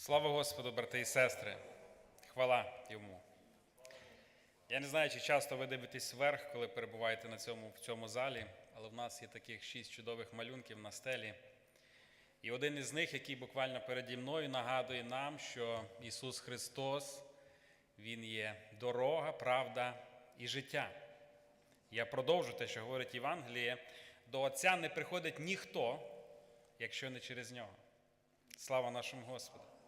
Слава Господу, брати і сестри! Хвала йому. Я не знаю, чи часто ви дивитесь вверх, коли перебуваєте на цьому, в цьому залі, але в нас є таких шість чудових малюнків на стелі. І один із них, який буквально переді мною, нагадує нам, що Ісус Христос, Він є дорога, правда і життя. Я продовжу те, що говорить Євангеліє. До Отця не приходить ніхто, якщо не через нього. Слава нашому Господу!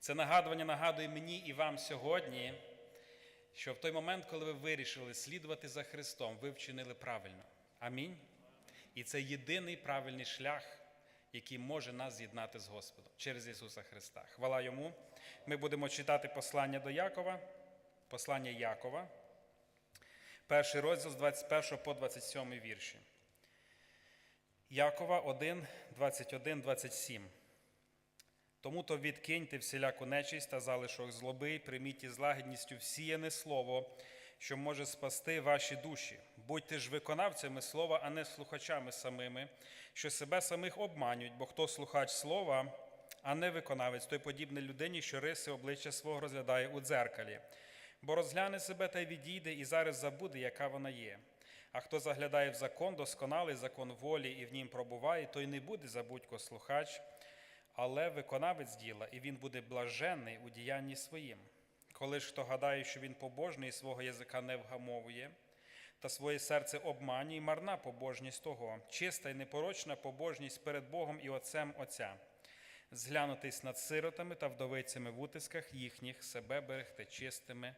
Це нагадування нагадує мені і вам сьогодні, що в той момент, коли ви вирішили слідувати за Христом, ви вчинили правильно. Амінь. І це єдиний правильний шлях, який може нас з'єднати з Господом через Ісуса Христа. Хвала Йому. Ми будемо читати послання до Якова, послання Якова, перший розділ з 21 по 27 вірші. Якова 1, 21, 27. Тому то відкиньте всіляку нечисть та залишок злоби, і прийміть із лагідністю всіяне слово, що може спасти ваші душі. Будьте ж виконавцями слова, а не слухачами самими, що себе самих обманюють, бо хто слухач слова, а не виконавець, той подібний людині, що риси обличчя свого розглядає у дзеркалі. Бо розгляне себе та й відійде, і зараз забуде, яка вона є. А хто заглядає в закон, досконалий закон волі і в нім пробуває, той не буде забудько слухач, але виконавець діла, і він буде блаженний у діянні своїм. Коли ж хто гадає, що він побожний свого язика не вгамовує, та своє серце обманює, марна побожність того, чиста і непорочна побожність перед Богом і Отцем Отця, зглянутись над сиротами та вдовицями в утисках їхніх, себе берегти чистими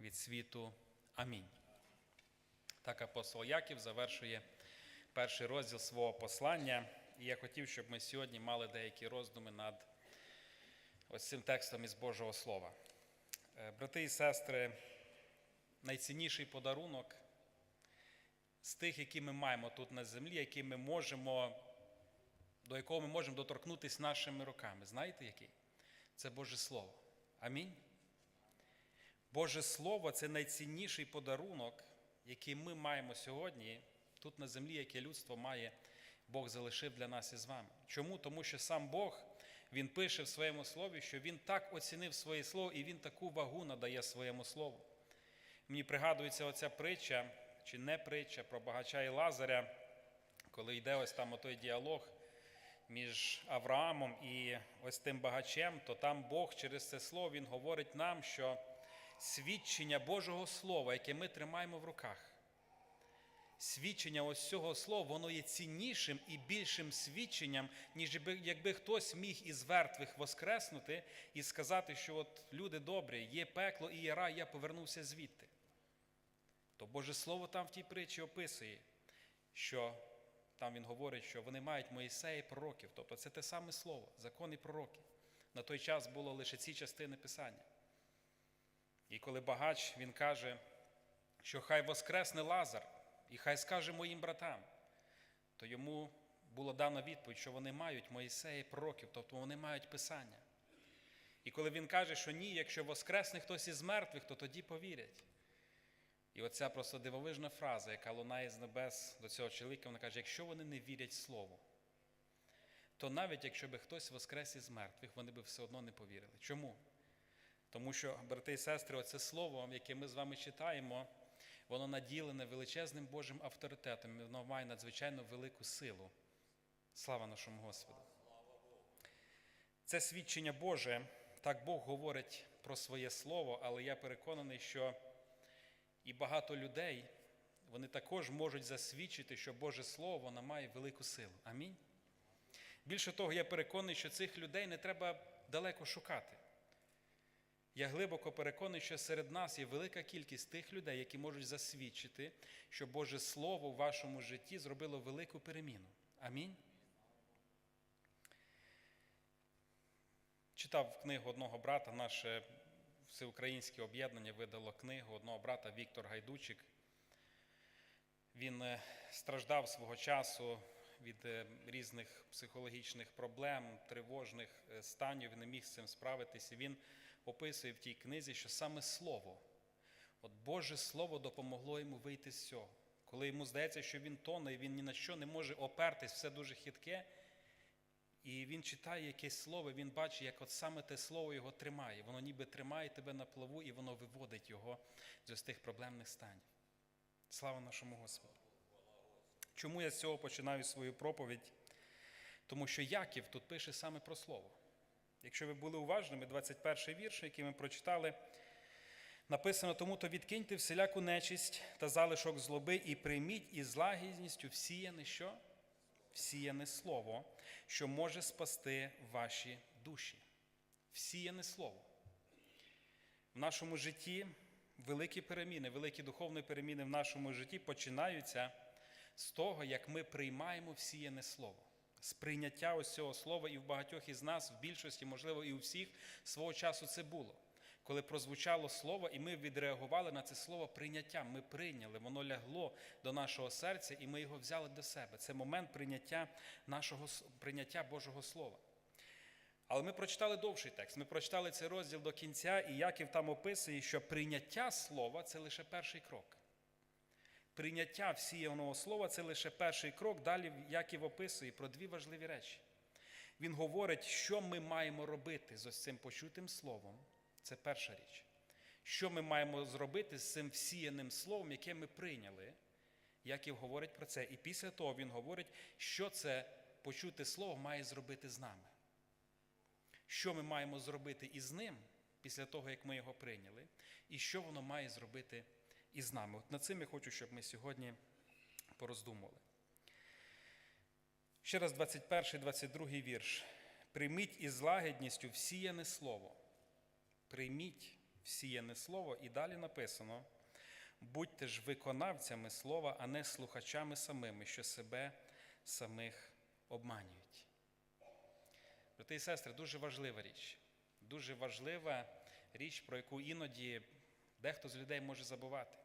від світу. Амінь. Так апостол Яків завершує перший розділ свого послання. І я хотів, щоб ми сьогодні мали деякі роздуми над ось цим текстом із Божого Слова. Е, Брати і сестри, найцінніший подарунок з тих, які ми маємо тут на землі, які ми можемо, до якого ми можемо доторкнутися нашими руками. Знаєте який? Це Боже Слово. Амінь. Боже Слово це найцінніший подарунок, який ми маємо сьогодні тут на землі, яке людство має. Бог залишив для нас із вами. Чому? Тому що сам Бог Він пише в своєму слові, що Він так оцінив своє слово і Він таку вагу надає своєму слову. Мені пригадується оця притча, чи не притча про багача і Лазаря, коли йде ось там отой діалог між Авраамом і ось тим багачем, то там Бог через це слово Він говорить нам, що свідчення Божого Слова, яке ми тримаємо в руках свідчення ось цього слова, воно є ціннішим і більшим свідченням, ніж якби, хтось міг із мертвих воскреснути і сказати, що от люди добрі, є пекло і є рай, я повернувся звідти. То Боже Слово там в тій притчі описує, що там він говорить, що вони мають Моїсея і пророків. Тобто це те саме слово, закон і пророки. На той час було лише ці частини Писання. І коли багач він каже, що хай воскресне Лазар, і хай скаже моїм братам, то йому була дана відповідь, що вони мають Моїсея пророків, тобто вони мають Писання. І коли він каже, що ні, якщо воскресне хтось із мертвих, то тоді повірять. І оця просто дивовижна фраза, яка лунає з небес до цього чоловіка, вона каже: якщо вони не вірять Слову, то навіть якщо би хтось воскрес із мертвих, вони би все одно не повірили. Чому? Тому що, брати і сестри, оце слово, яке ми з вами читаємо, воно наділене величезним Божим авторитетом, воно має надзвичайно велику силу. Слава нашому Господу. Це свідчення Боже, так Бог говорить про своє слово, але я переконаний, що і багато людей вони також можуть засвідчити, що Боже Слово воно має велику силу. Амінь. Більше того, я переконаний, що цих людей не треба далеко шукати. Я глибоко переконаний, що серед нас є велика кількість тих людей, які можуть засвідчити, що Боже Слово в вашому житті зробило велику переміну. Амінь. Читав книгу одного брата, наше всеукраїнське об'єднання видало книгу одного брата Віктор Гайдучик. Він е, страждав свого часу від е, різних психологічних проблем, тривожних е, станів, не міг з цим справитися. Він описує в тій книзі, що саме Слово, от Боже Слово допомогло йому вийти з цього. Коли йому здається, що він тоне, і він ні на що не може опертись, все дуже хитке. І він читає якесь слово, він бачить, як от саме те слово його тримає. Воно ніби тримає тебе на плаву, і воно виводить його з ось тих проблемних станів. Слава нашому Господу! Чому я з цього починаю свою проповідь? Тому що Яків тут пише саме про слово. Якщо ви були уважними, 21 вірш, який ми прочитали, написано: тому то відкиньте всіляку нечисть та залишок злоби і прийміть із лагідністю всіяне що? Всіяне слово, що може спасти ваші душі. Всіяне слово. В нашому житті великі переміни, великі духовні переміни в нашому житті починаються з того, як ми приймаємо всіяне слово. З прийняття ось цього слова, і в багатьох із нас, в більшості, можливо, і у всіх свого часу це було. Коли прозвучало слово, і ми відреагували на це слово прийняттям. Ми прийняли, воно лягло до нашого серця, і ми його взяли до себе. Це момент прийняття нашого прийняття Божого Слова. Але ми прочитали довший текст. Ми прочитали цей розділ до кінця, і Яків там описує, що прийняття слова це лише перший крок. Прийняття всіяного слова це лише перший крок. Далі Яків описує про дві важливі речі. Він говорить, що ми маємо робити з ось цим почутим словом. Це перша річ. Що ми маємо зробити з цим всіяним словом, яке ми прийняли? Яків говорить про це. І після того він говорить, що це почуте слово має зробити з нами. Що ми маємо зробити із ним після того, як ми його прийняли, і що воно має зробити із нами. От над цим я хочу, щоб ми сьогодні пороздумували. Ще раз 21, 22 вірш. Прийміть із лагідністю всіяне слово. Прийміть всіяне слово, і далі написано: будьте ж виконавцями слова, а не слухачами самими, що себе самих обманюють. Брати і сестри, дуже важлива річ. Дуже важлива річ, про яку іноді дехто з людей може забувати.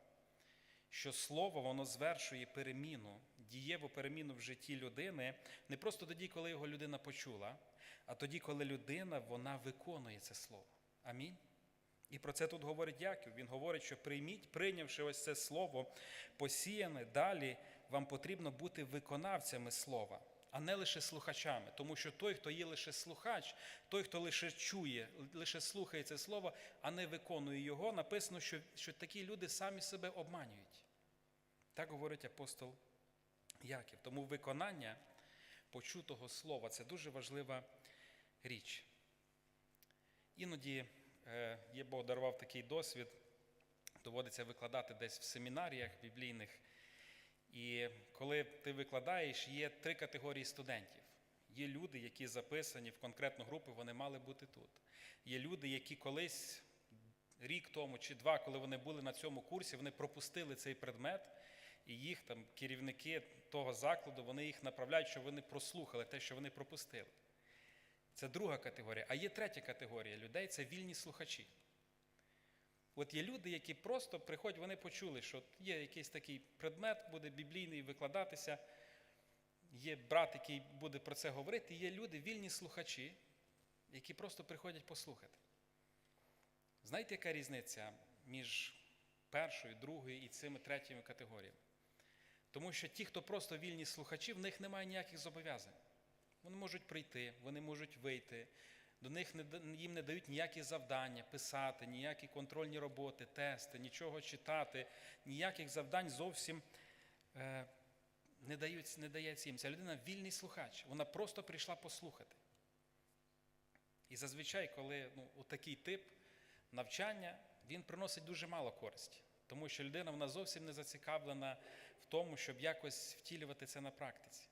Що слово воно звершує переміну, дієву переміну в житті людини не просто тоді, коли його людина почула, а тоді, коли людина вона виконує це слово. Амінь. І про це тут говорить Яків. Він говорить, що прийміть, прийнявши ось це слово, посіяне, далі вам потрібно бути виконавцями слова, а не лише слухачами. Тому що той, хто є лише слухач, той, хто лише чує, лише слухає це слово, а не виконує його, написано, що, що такі люди самі себе обманюють. Так говорить апостол Яків. Тому виконання почутого слова це дуже важлива річ. Іноді е, є Бог дарував такий досвід, доводиться викладати десь в семінаріях біблійних. І коли ти викладаєш, є три категорії студентів. Є люди, які записані в конкретну групу, вони мали бути тут. Є люди, які колись, рік тому чи два, коли вони були на цьому курсі, вони пропустили цей предмет, і їх там керівники того закладу, вони їх направляють, щоб вони прослухали те, що вони пропустили. Це друга категорія. А є третя категорія людей це вільні слухачі. От є люди, які просто приходять, вони почули, що є якийсь такий предмет, буде біблійний викладатися, є брат, який буде про це говорити, є люди, вільні слухачі, які просто приходять послухати. Знаєте, яка різниця між першою, другою і цими третіми категоріями? Тому що ті, хто просто вільні слухачі, в них немає ніяких зобов'язань. Вони можуть прийти, вони можуть вийти, до них не, їм не дають ніякі завдання писати, ніякі контрольні роботи, тести, нічого читати, ніяких завдань зовсім е, не, дають, не дається їм. Ця людина вільний слухач, вона просто прийшла послухати. І зазвичай, коли ну, такий тип навчання, він приносить дуже мало користі, тому що людина вона зовсім не зацікавлена в тому, щоб якось втілювати це на практиці.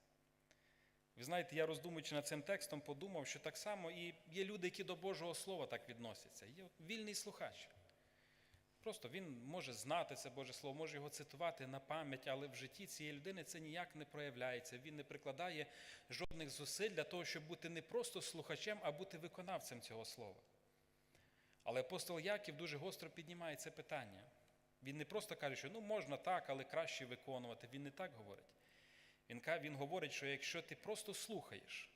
Ви знаєте, я роздумуючи над цим текстом, подумав, що так само і є люди, які до Божого Слова так відносяться. Є вільний слухач. Просто він може знати це Боже Слово, може його цитувати на пам'ять, але в житті цієї людини це ніяк не проявляється. Він не прикладає жодних зусиль для того, щоб бути не просто слухачем, а бути виконавцем цього слова. Але апостол Яків дуже гостро піднімає це питання. Він не просто каже, що ну можна так, але краще виконувати. Він не так говорить. Він він говорить, що якщо ти просто слухаєш,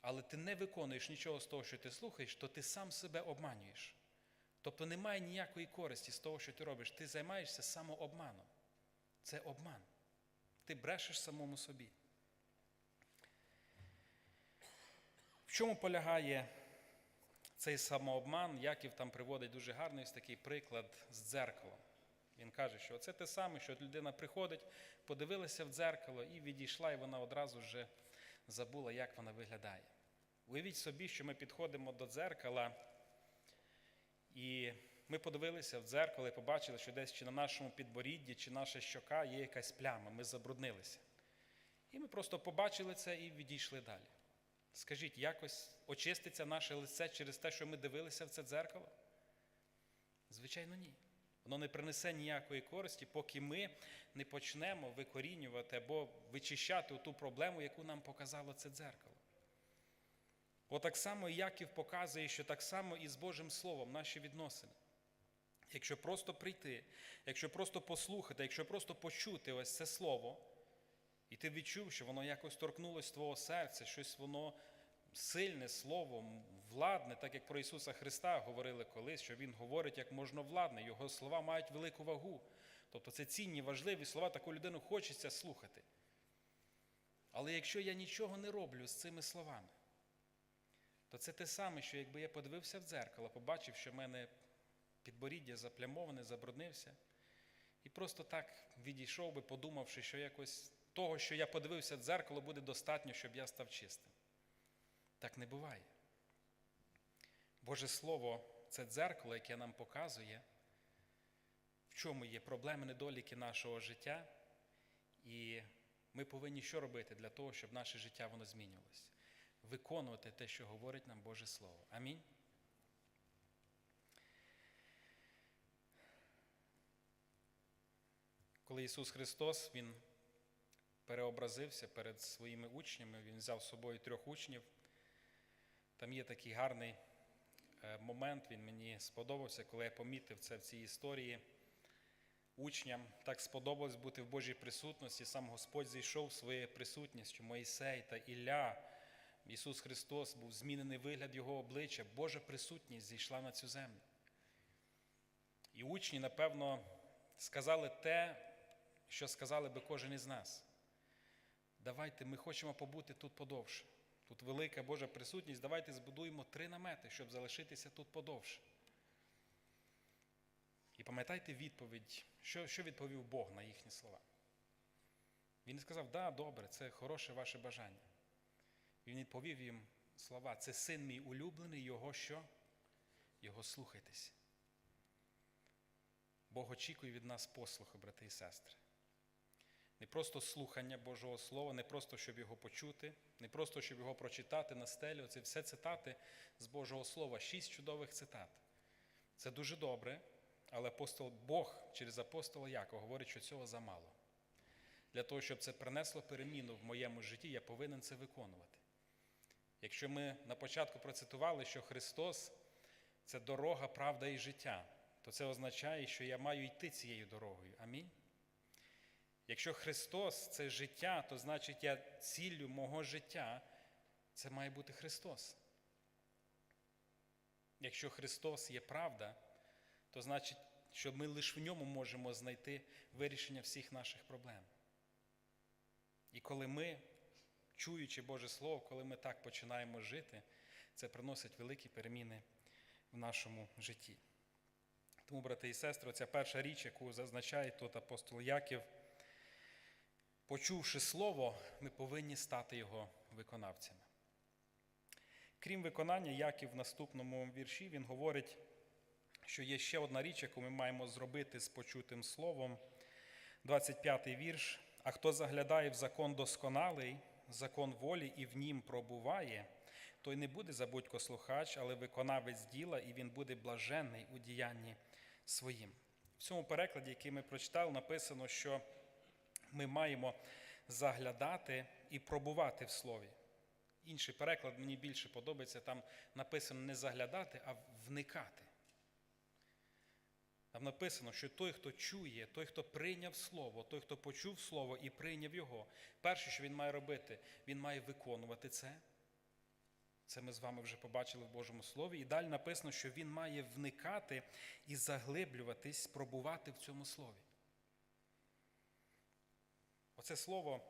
але ти не виконуєш нічого з того, що ти слухаєш, то ти сам себе обманюєш. Тобто немає ніякої користі з того, що ти робиш. Ти займаєшся самообманом. Це обман. Ти брешеш самому собі. В чому полягає цей самообман? Яків там приводить дуже гарний ось такий приклад з дзеркалом. Він каже, що це те саме, що людина приходить, подивилася в дзеркало і відійшла, і вона одразу вже забула, як вона виглядає. Уявіть собі, що ми підходимо до дзеркала, і ми подивилися в дзеркало і побачили, що десь чи на нашому підборідді, чи наша щока є якась пляма, ми забруднилися. І ми просто побачили це і відійшли далі. Скажіть, якось очиститься наше лице через те, що ми дивилися в це дзеркало? Звичайно, ні. Воно не принесе ніякої користі, поки ми не почнемо викорінювати або вичищати ту проблему, яку нам показало це дзеркало. Отак само Яків показує, що так само і з Божим Словом наші відносини. Якщо просто прийти, якщо просто послухати, якщо просто почути ось це слово, і ти відчув, що воно якось торкнулося твого серця, щось воно сильне слово, владне, так як про Ісуса Христа говорили колись, що Він говорить як можновладне, Його слова мають велику вагу. Тобто це цінні, важливі слова, таку людину хочеться слухати. Але якщо я нічого не роблю з цими словами, то це те саме, що якби я подивився в дзеркало, побачив, що в мене підборіддя заплямоване, забруднився, і просто так відійшов би, подумавши, що якось того, що я подивився в дзеркало, буде достатньо, щоб я став чистим. Так не буває. Боже Слово це дзеркало, яке нам показує, в чому є проблеми, недоліки нашого життя, і ми повинні що робити для того, щоб наше життя воно змінювалося. Виконувати те, що говорить нам Боже Слово. Амінь. Коли Ісус Христос, Він переобразився перед своїми учнями, Він взяв з собою трьох учнів. Там є такий гарний момент, він мені сподобався, коли я помітив це в цій історії. Учням так сподобалось бути в Божій присутності. Сам Господь зійшов своєю присутністю, Моїсей та Ілля. Ісус Христос був змінений вигляд Його обличчя, Божа присутність зійшла на цю землю. І учні, напевно, сказали те, що сказали би кожен із нас. Давайте ми хочемо побути тут подовше. Тут велика Божа присутність. Давайте збудуємо три намети, щоб залишитися тут подовше. І пам'ятайте відповідь, що що відповів Бог на їхні слова. Він не сказав, да, добре, це хороше ваше бажання. Він відповів їм слова: це син мій улюблений, його що? Його слухайтесь. Бог очікує від нас послуху, брати і сестри. Не просто слухання Божого Слова, не просто, щоб його почути, не просто, щоб його прочитати на стелю. Це все цитати з Божого Слова, шість чудових цитат. Це дуже добре, але апостол Бог через апостола Якова говорить, що цього замало. Для того, щоб це принесло переміну в моєму житті, я повинен це виконувати. Якщо ми на початку процитували, що Христос це дорога, правда і життя, то це означає, що я маю йти цією дорогою. Амінь. Якщо Христос це життя, то значить я ціллю мого життя це має бути Христос. Якщо Христос є правда, то значить, що ми лише в ньому можемо знайти вирішення всіх наших проблем. І коли ми, чуючи Боже Слово, коли ми так починаємо жити, це приносить великі переміни в нашому житті. Тому, брати і сестри, ця перша річ, яку зазначає тут апостол Яків, почувши слово, ми повинні стати його виконавцями. Крім виконання, Яків в наступному вірші він говорить, що є ще одна річ, яку ми маємо зробити з почутим словом. 25-й вірш. А хто заглядає в закон досконалий, закон волі і в нім пробуває, той не буде забудько слухач, але виконавець діла, і він буде блаженний у діянні своїм. В цьому перекладі, який ми прочитали, написано, що ми маємо заглядати і пробувати в слові. Інший переклад мені більше подобається, там написано не заглядати, а вникати. Там написано, що той, хто чує, той, хто прийняв слово, той, хто почув слово і прийняв його, перше, що він має робити, він має виконувати це. Це ми з вами вже побачили в Божому Слові. І далі написано, що він має вникати і заглиблюватись, пробувати в цьому слові. Оце слово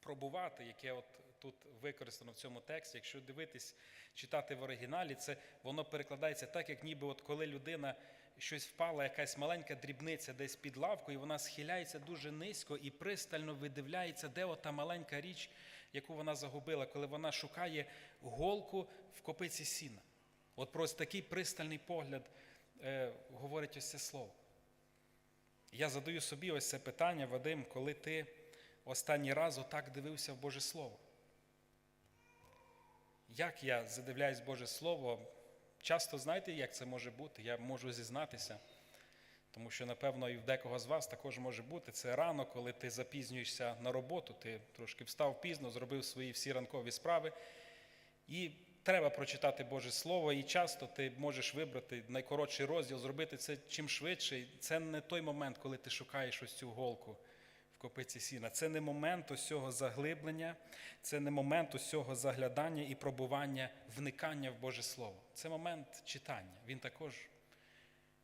пробувати, яке от тут використано в цьому тексті. Якщо дивитись, читати в оригіналі, це воно перекладається так, як ніби от коли людина щось впала, якась маленька дрібниця десь під лавку, і вона схиляється дуже низько і пристально видивляється, де ота маленька річ, яку вона загубила, коли вона шукає голку в копиці сіна. От про такий пристальний погляд е, говорить ось це слово. Я задаю собі ось це питання, Вадим, коли ти останній раз отак дивився в Боже Слово. Як я задивляюсь Боже Слово, часто знаєте, як це може бути? Я можу зізнатися, тому що, напевно, і в декого з вас також може бути. Це рано, коли ти запізнюєшся на роботу, ти трошки встав пізно, зробив свої всі ранкові справи. І треба прочитати Боже Слово, і часто ти можеш вибрати найкоротший розділ, зробити це чим швидше. Це не той момент, коли ти шукаєш ось цю голку копиці сіна. Це не момент ось цього заглиблення, це не момент ось цього заглядання і пробування, вникання в Боже Слово. Це момент читання. Він також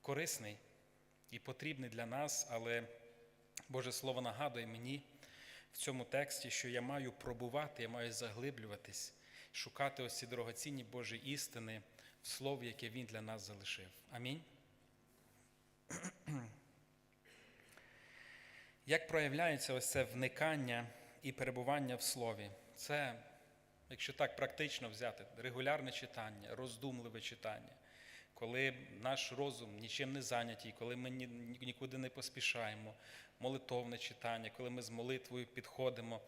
корисний і потрібний для нас, але Боже Слово нагадує мені в цьому тексті, що я маю пробувати, я маю заглиблюватись, шукати ось ці дорогоцінні Божі істини в слові, яке Він для нас залишив. Амінь. Як проявляється ось це вникання і перебування в слові? Це, якщо так практично взяти, регулярне читання, роздумливе читання, коли наш розум нічим не зайнятий, коли ми ні- нікуди не поспішаємо, молитовне читання, коли ми з молитвою підходимо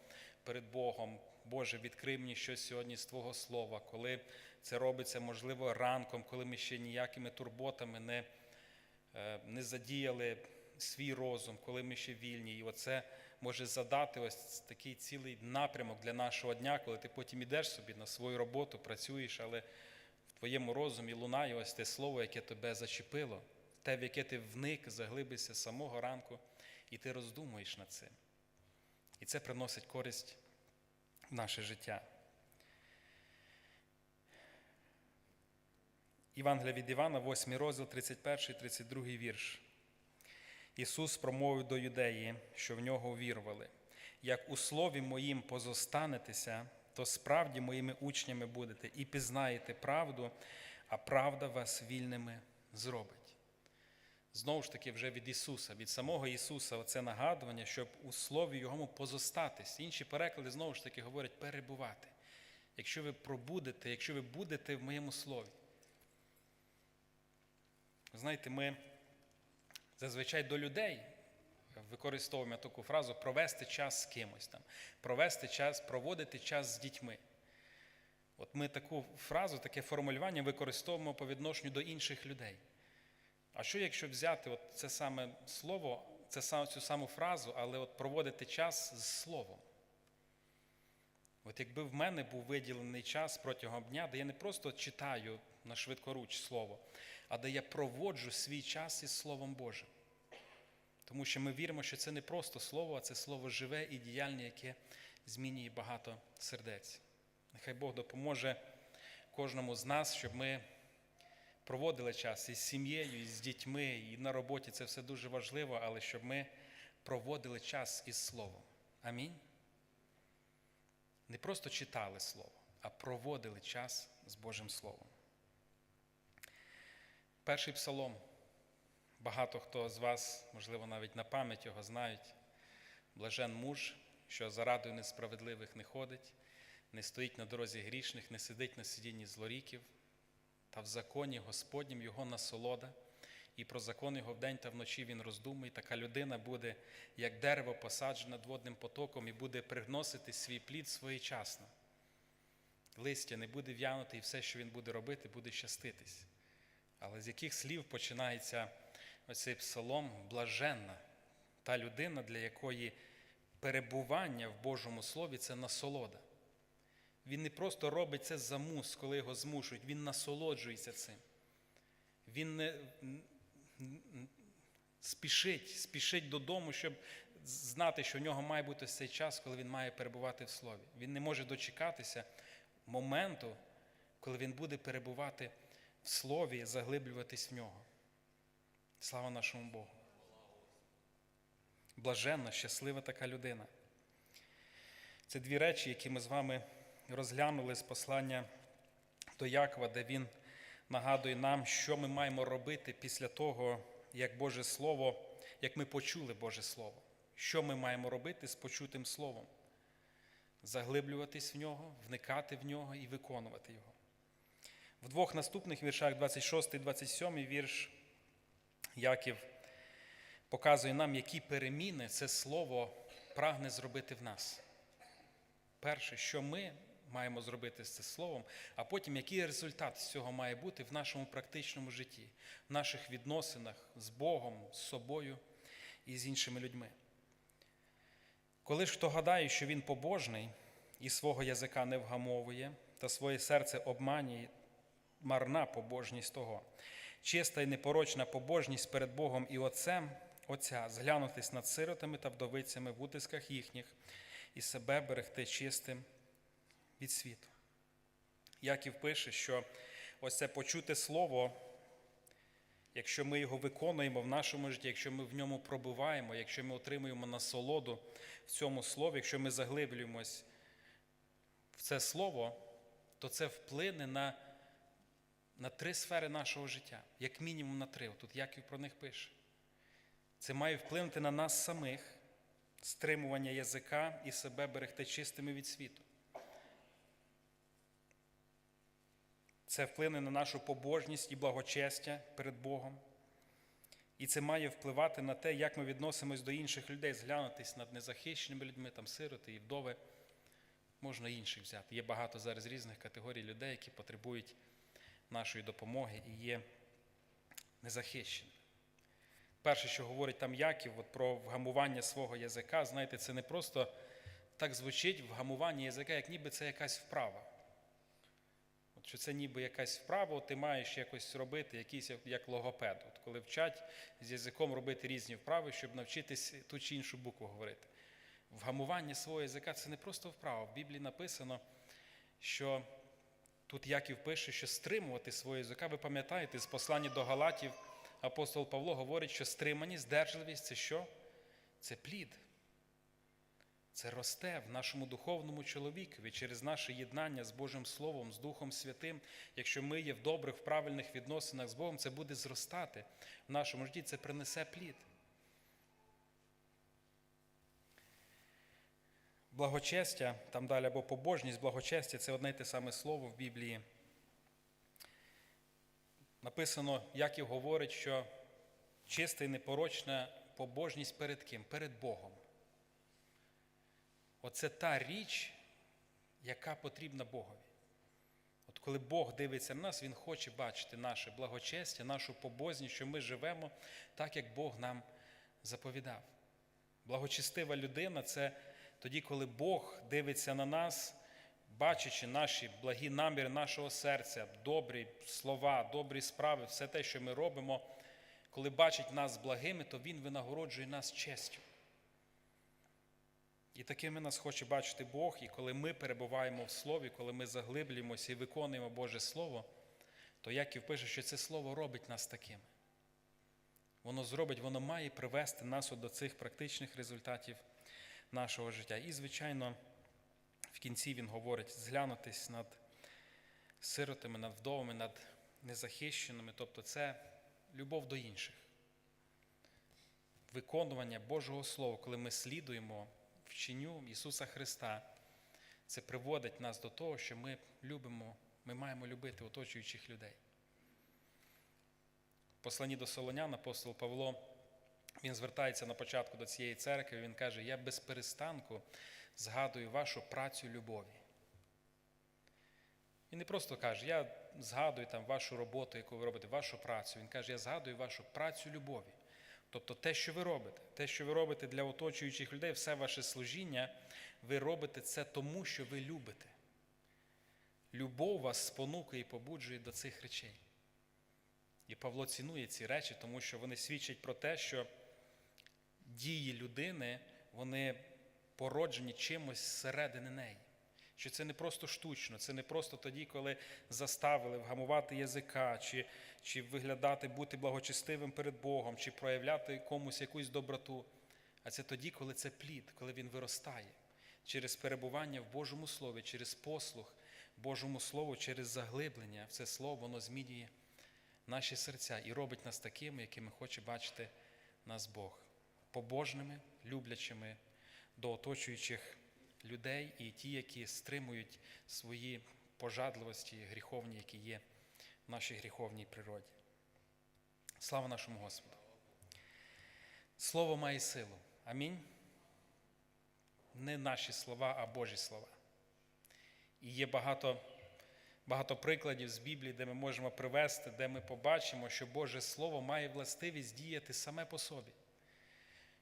перед Богом. Боже, відкрий мені щось сьогодні з Твого Слова, коли це робиться, можливо, ранком, коли ми ще ніякими турботами не, е, не задіяли свій розум, коли ми ще вільні. І оце може задати ось такий цілий напрямок для нашого дня, коли ти потім ідеш собі на свою роботу, працюєш, але в твоєму розумі лунає ось те слово, яке тебе зачепило, те, в яке ти вник, заглибився з самого ранку, і ти роздумуєш над цим. І це приносить користь в наше життя. Євангелія від Івана, 8 розділ, 31, 32 вірш. Ісус промовив до юдеї, що в нього увірували. Як у слові моїм позостанетеся, то справді моїми учнями будете і пізнаєте правду, а правда вас вільними зробить. Знову ж таки, вже від Ісуса, від самого Ісуса, оце нагадування, щоб у слові Його позостатись. Інші переклади знову ж таки говорять перебувати. Якщо ви пробудете, якщо ви будете в моєму слові. Знаєте, ми зазвичай до людей використовуємо таку фразу провести час з кимось там, провести час, проводити час з дітьми. От ми таку фразу, таке формулювання використовуємо по відношенню до інших людей. А що якщо взяти от це саме слово, це цю саму фразу, але от проводити час з словом? От якби в мене був виділений час протягом дня, де я не просто читаю на швидкоруч слово, а де я проводжу свій час із Словом Божим. Тому що ми віримо, що це не просто слово, а це слово живе і діяльне, яке змінює багато сердець. Нехай Бог допоможе кожному з нас, щоб ми проводили час із сім'єю, із дітьми, і на роботі це все дуже важливо, але щоб ми проводили час із Словом. Амінь. Не просто читали Слово, а проводили час з Божим Словом. Перший псалом. Багато хто з вас, можливо, навіть на пам'ять його знають. Блажен муж, що за радою несправедливих не ходить, не стоїть на дорозі грішних, не сидить на сидінні злоріків, та в законі Господнім його насолода, і про закон його вдень та вночі він роздумує. Така людина буде, як дерево, посаджене водним потоком, і буде приносити свій плід своєчасно. Листя не буде в'янути, і все, що він буде робити, буде щаститись. Але з яких слів починається оцей псалом блаженна, та людина, для якої перебування в Божому Слові це насолода. Він не просто робить це за мус, коли його змушують, він насолоджується цим. Він не спішить, спішить додому, щоб знати, що в нього має бути цей час, коли він має перебувати в Слові. Він не може дочекатися моменту, коли він буде перебувати в Слові, заглиблюватись в нього. Слава нашому Богу. Блаженна, щаслива така людина. Це дві речі, які ми з вами розглянули з послання до Якова, де він нагадує нам, що ми маємо робити після того, як Боже Слово, як ми почули Боже Слово. Що ми маємо робити з почутим Словом? Заглиблюватись в нього, вникати в нього і виконувати його. В двох наступних віршах, 26 і 27 вірш, Яків показує нам, які переміни це слово прагне зробити в нас. Перше, що ми маємо зробити з цим словом, а потім який результат з цього має бути в нашому практичному житті, в наших відносинах з Богом, з собою і з іншими людьми. Коли ж хто гадає, що він побожний і свого язика не вгамовує, та своє серце обманює, марна побожність того, чиста і непорочна побожність перед Богом і Отцем, Отця, зглянутись над сиротами та вдовицями в утисках їхніх і себе берегти чистим від світу. Яків пише, що ось це почуте слово, якщо ми його виконуємо в нашому житті, якщо ми в ньому пробуваємо, якщо ми отримуємо насолоду в цьому слові, якщо ми заглиблюємось в це слово, то це вплине на, на три сфери нашого життя, як мінімум на три. Тут Яків про них пише. Це має вплинути на нас самих, стримування язика і себе берегти чистими від світу. Це вплине на нашу побожність і благочестя перед Богом. І це має впливати на те, як ми відносимось до інших людей, зглянутись над незахищеними людьми, там сироти і вдови. Можна інших взяти. Є багато зараз різних категорій людей, які потребують нашої допомоги і є незахищені. Перше, що говорить там Яків, от про вгамування свого язика, знаєте, це не просто так звучить вгамування язика, як ніби це якась вправа. От що це ніби якась вправа, ти маєш якось робити, якийсь як- як логопед. От коли вчать з язиком робити різні вправи, щоб навчитись ту чи іншу букву говорити. Вгамування свого язика це не просто вправа. В Біблії написано, що тут Яків пише, що стримувати свого язика. Ви пам'ятаєте, з послання до Галатів апостол Павло говорить, що стриманість, здержливість це що? Це плід. Це росте в нашому духовному чоловікові через наше єднання з Божим Словом, з Духом Святим. Якщо ми є в добрих, в правильних відносинах з Богом, це буде зростати в нашому житті, це принесе плід. Благочестя, там далі або побожність, благочестя це одне й те саме слово в Біблії. Написано, Яків говорить, що чиста і непорочна побожність перед ким? Перед Богом. Оце та річ, яка потрібна Богові. От коли Бог дивиться на нас, Він хоче бачити наше благочестя, нашу побозність, що ми живемо так, як Бог нам заповідав. Благочестива людина це тоді, коли Бог дивиться на нас, бачачи наші благі наміри нашого серця, добрі слова, добрі справи, все те, що ми робимо, коли бачить нас благими, то Він винагороджує нас честю. І такими нас хоче бачити Бог, і коли ми перебуваємо в Слові, коли ми заглиблюємося і виконуємо Боже Слово, то Яків пише, що це Слово робить нас такими. Воно зробить, воно має привести нас до цих практичних результатів нашого життя. І, звичайно, в кінці він говорить зглянутись над сиротами, над вдовами, над незахищеними, тобто це любов до інших. Виконування Божого Слова, коли ми слідуємо вченню Ісуса Христа, це приводить нас до того, що ми любимо, ми маємо любити оточуючих людей. В посланні до Солонян апостол Павло він звертається на початку до цієї церкви, він каже: Я без перестанку згадую вашу працю любові. Він не просто каже, я згадую там вашу роботу, яку ви робите, вашу працю. Він каже, я згадую вашу працю любові. Тобто те, що ви робите, те, що ви робите для оточуючих людей, все ваше служіння, ви робите це тому, що ви любите. Любов вас спонукає і побуджує до цих речей. І Павло цінує ці речі, тому що вони свідчать про те, що дії людини, вони породжені чимось зсередини неї. Що це не просто штучно, це не просто тоді, коли заставили вгамувати язика, чи, чи виглядати, бути благочестивим перед Богом, чи проявляти комусь якусь доброту. А це тоді, коли це плід, коли він виростає. через перебування в Божому Слові, через послух Божому Слову, через заглиблення в це Слово, воно змінює наші серця і робить нас такими, якими хоче бачити нас Бог. Побожними, люблячими до оточуючих людей і ті, які стримують свої пожадливості гріховні, які є в нашій гріховній природі. Слава нашому Господу! Слово має силу. Амінь. Не наші слова, а Божі слова. І є багато, багато прикладів з Біблії, де ми можемо привести, де ми побачимо, що Боже Слово має властивість діяти саме по собі.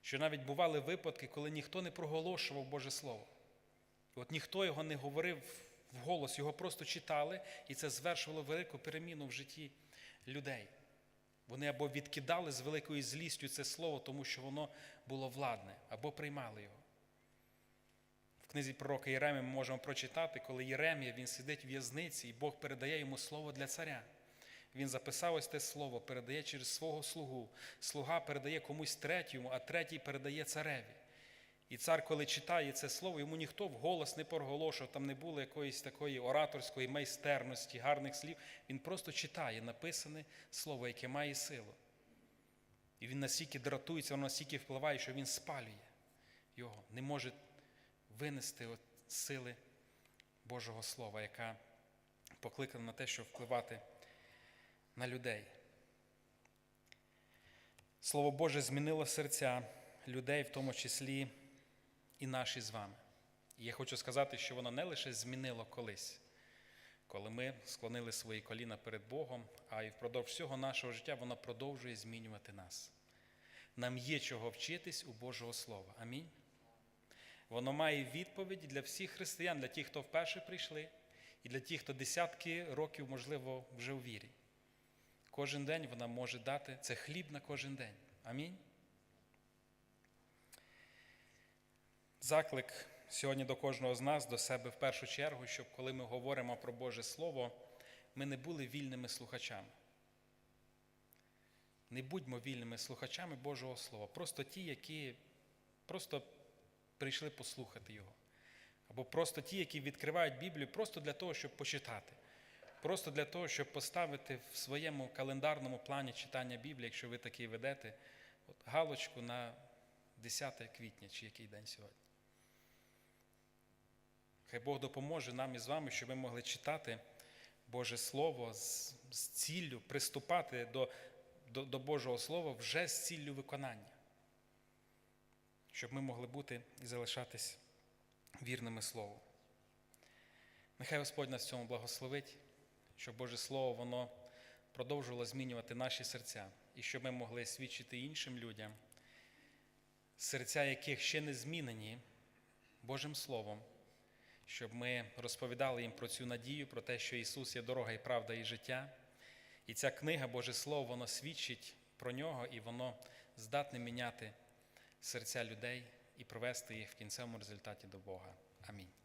Що навіть бували випадки, коли ніхто не проголошував Боже Слово. От ніхто його не говорив вголос, його просто читали, і це звершувало велику переміну в житті людей. Вони або відкидали з великою злістю це слово, тому що воно було владне, або приймали його. В книзі пророка Єремія ми можемо прочитати, коли Єремія він сидить в в'язниці, і Бог передає йому слово для царя. Він записав ось те слово, передає через свого слугу. Слуга передає комусь третьому, а третій передає цареві. І цар, коли читає це слово, йому ніхто вголос не проголошував, там не було якоїсь такої ораторської майстерності, гарних слів. Він просто читає написане слово, яке має силу. І він настільки дратується, воно настільки впливає, що він спалює його, не може винести от сили Божого Слова, яка покликана на те, щоб впливати на людей. Слово Боже змінило серця людей, в тому числі і наші з вами. І я хочу сказати, що воно не лише змінило колись, коли ми склонили свої коліна перед Богом, а й впродовж всього нашого життя воно продовжує змінювати нас. Нам є чого вчитись у Божого Слова. Амінь. Воно має відповіді для всіх християн, для тих, хто вперше прийшли, і для тих, хто десятки років, можливо, вже у вірі. Кожен день вона може дати це хліб на кожен день. Амінь. Заклик сьогодні до кожного з нас, до себе в першу чергу, щоб коли ми говоримо про Боже Слово, ми не були вільними слухачами. Не будьмо вільними слухачами Божого Слова. Просто ті, які просто прийшли послухати Його. Або просто ті, які відкривають Біблію просто для того, щоб почитати. Просто для того, щоб поставити в своєму календарному плані читання Біблії, якщо ви такий ведете, от, галочку на 10 квітня чи який день сьогодні. Хай Бог допоможе нам і з вами, щоб ми могли читати Боже Слово з, з ціллю приступати до, до, до Божого Слова вже з ціллю виконання, щоб ми могли бути і залишатись вірними Слову. Нехай Господь нас в цьому благословить, щоб Боже Слово воно продовжувало змінювати наші серця, і щоб ми могли свідчити іншим людям, серця яких ще не змінені Божим Словом, щоб ми розповідали їм про цю надію, про те, що Ісус є дорога і правда і життя. І ця книга, Боже Слово, воно свідчить про нього, і воно здатне міняти серця людей і провести їх в кінцевому результаті до Бога. Амінь.